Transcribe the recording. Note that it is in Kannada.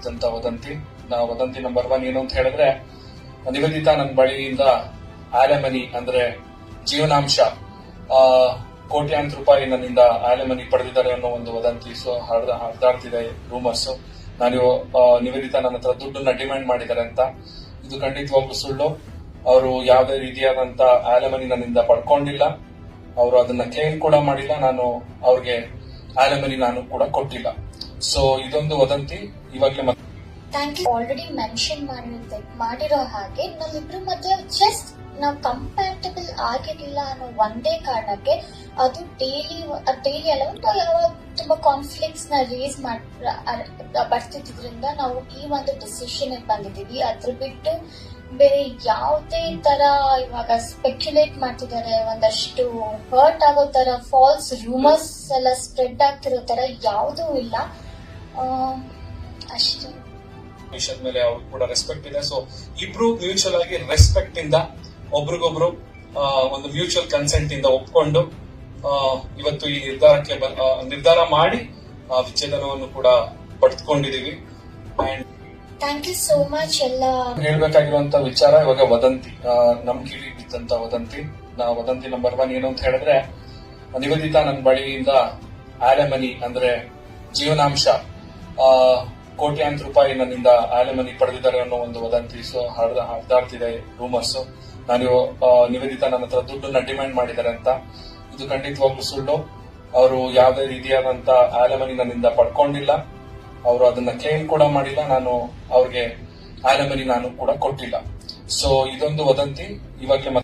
ಬಿದ್ದಂತ ವದಂತಿ. ನಾ ವದಂತಿ ನಂಬರ್ ಒನ್ ಏನು ಅಂತ ಹೇಳಿದ್ರೆ ನಿಗದಿತ ನನ್ನ ಬಳಿಯಿಂದ ಆಲೆಮನಿ ಅಂದ್ರೆ ಜೀವನಾಂಶ ಕೋಟ್ಯಾಂತರ ರೂಪಾಯಿ ನನ್ನಿಂದ ಆಲೆಮನಿ ಪಡೆದಿದ್ದಾರೆ ಅನ್ನೋ ಒಂದು ವದಂತಿ. ಸೊ ಹರಿದ, ಹರಿದಾಡ್ತಿದೆ ರೂಮರ್ಸ್ ನಾನು ನಿವೇದಿತಾ ನನ್ನ ಹತ್ರ ದುಡ್ಡನ್ನ ಡಿಮ್ಯಾಂಡ್ ಮಾಡಿದ್ದಾರೆ ಅಂತ. ಇದು ಖಂಡಿತವಾಗ್ಲೂ ಸುಳ್ಳು. ಅವರು ಯಾವುದೇ ರೀತಿಯಾದಂತ ಆಲೆಮನಿ ನನ್ನಿಂದ ಪಡ್ಕೊಂಡಿಲ್ಲ. ಅವರು ಅದನ್ನ ಕ್ಲೇಮ್ ಕೂಡ ಮಾಡಿಲ್ಲ. ನಾನು ಅವ್ರಿಗೆ ಆಲೆಮನಿ ನಾನು ಕೂಡ ಕೊಟ್ಟಿಲ್ಲ. ಸೊ ಇದೊಂದು ವದಂತಿ. ಇವಾಗಲೇ ಮತ್ತೆ ಥ್ಯಾಂಕ್ ಯು ಆಲ್ರೆಡಿ ಮೆನ್ಷನ್ ಮಾಡಿರುತ್ತೆ ಮಾಡಿರೋ ಹಾಗೆ ನಮ್ಮಿಬ್ರು ಮಧ್ಯೆ ಜಸ್ಟ್ ನಾವು ಕಂಪ್ಯಾಟಬಲ್ ಆಗಿರಲಿಲ್ಲ ಅನ್ನೋ ಒಂದೇ ಕಾರಣಕ್ಕೆ ಅದು ಡೈಲಿ ಡೈಲಿ ಅಲ್ಲ, ಒಂದು ಯಾವಾಗ ತುಂಬಾ ಕಾನ್ಫ್ಲಿಕ್ಟ್ಸ್ನ ರೇಸ್ ಮಾಡ್ ಬರ್ತಿದ್ರಿಂದ ನಾವು ಈ ಒಂದು ಡಿಸಿಷನ್ ಬಂದಿದೀವಿ ಅದ್ರ ಬಿಟ್ಟು ಬೇರೆ ಯಾವುದೇ ತರ ಇವಾಗ ಸ್ಪೆಕ್ಯುಲೇಟ್ ಮಾಡ್ತಿದ್ದಾರೆ, ಒಂದಷ್ಟು ಹರ್ಟ್ ಆಗೋ ತರ ಫಾಲ್ಸ್ ರೂಮರ್ಸ್ ಎಲ್ಲ ಸ್ಪ್ರೆಡ್ ಆಗ್ತಿರೋ ತರ ಯಾವುದೂ ಇಲ್ಲ. ಅಷ್ಟು. ಮಿಷನ್ ಮೇಲೆ ಅವ್ರು ಕೂಡ ರೆಸ್ಪೆಕ್ಟ್ ಇದೆ. ಸೊ ಇಬ್ರು ಮ್ಯೂಚುವಲ್ ಆಗಿ ರೆಸ್ಪೆಕ್ಟ್ ಇಂದ ಒಬ್ರಿಗೊಬ್ರು ಒಂದು ಮ್ಯೂಚುವಲ್ ಕನ್ಸೆಂಟ್ ಇಂದ ಒಪ್ಕೊಂಡು ಇವತ್ತು ಈ ನಿರ್ಧಾರಕ್ಕೆ ನಿರ್ಧಾರ ಮಾಡಿ ಆ, ವಿಚ್ಛೇದನವನ್ನು ಕೂಡ ಪಡೆದುಕೊಂಡಿದೀವಿ and thank you so much ಎಲ್ಲ. ಹೇಳ್ಬೇಕಾಗಿರುವಂತ ವಿಚಾರ ಇವಾಗ ವದಂತಿ. ನಮ್ ಕಿವಿ ಬಿದ್ದಂತ ವದಂತಿ. ನಾ ವದಂತಿ ನಂಬರ್ ಒನ್ ಏನು ಅಂತ ಹೇಳಿದ್ರೆ ನಿಗದಿತ ನನ್ನ ಬಳಿಯಿಂದ ಆಲೆಮನಿ ಅಂದ್ರೆ ಜೀವನಾಂಶ ಕೋಟ್ಯಾಂತರ ರೂಪಾಯಿ ನನ್ನಿಂದ ಆಲೆಮನಿ ಪಡೆದಿದ್ದಾರೆ ಅನ್ನೋ ಒಂದು ವದಂತಿ ಸೊ ಹರಿದ, ಹರಿದಾಡ್ತಿದೆ ರೂಮರ್ಸ್ ನಾನು ನಿವೇದಿತ ನನ್ನ ಹತ್ರ ದುಡ್ಡನ್ನ ಡಿಮ್ಯಾಂಡ್ ಮಾಡಿದ್ದಾರೆ ಅಂತ. ಇದು ಖಂಡಿತವಾಗ್ಲೂ ಸುಳ್ಳು. ಅವರು ಯಾವುದೇ ರೀತಿಯಾದಂತ ಆಲೆಮನಿ ನನ್ನಿಂದ ಪಡ್ಕೊಂಡಿಲ್ಲ. ಅವರು ಅದನ್ನ ಕ್ಲೇಮ್ ಕೂಡ ಮಾಡಿಲ್ಲ. ನಾನು ಅವ್ರಿಗೆ ಆಲೆಮನಿ ನಾನು ಕೂಡ ಕೊಟ್ಟಿಲ್ಲ. ಸೊ ಇದೊಂದು ವದಂತಿ. ಇವಾಗ